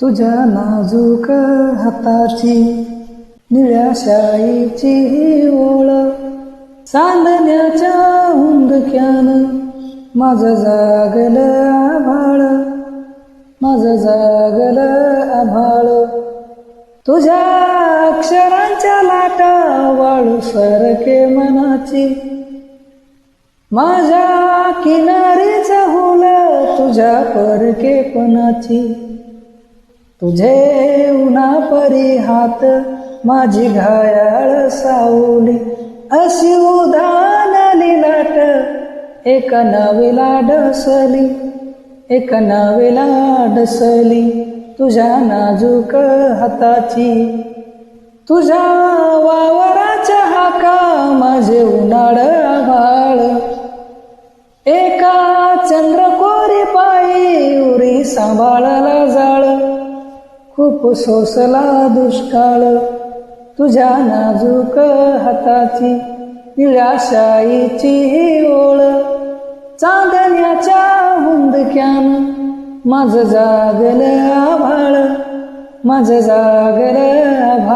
तुझ्या नाजूक हाताची निळ्या शाईची ही ओळ. चांदण्याच्या हुंदक्यान माझं जागल आभाळ. माझं जागल आभाळ. तुझ्या अक्षरांच्या लाटा वाळू सरके मनाची. माझ्या किनारीचा होल तुझ्या परकेपणाची तुझे उन्हा परी हात माझी घायाळ सावली. अशी उदानली लाट एक नावेला डसली एक नावेला डसली तुझ्या नाजूक हाताची. तुझ्या वावराच्या हाका माझे उन्हाळ आभाळ. एका चंद्रकोरी पायी उरी सांभाळला जा खूप सोसला दुष्काळ. तुझ्या नाजूक हाताची निळाशाईची ही ओळ. चांदण्याच्या हुंदक्यान माझं जागल आभाळ. माझं जागल आभाळ.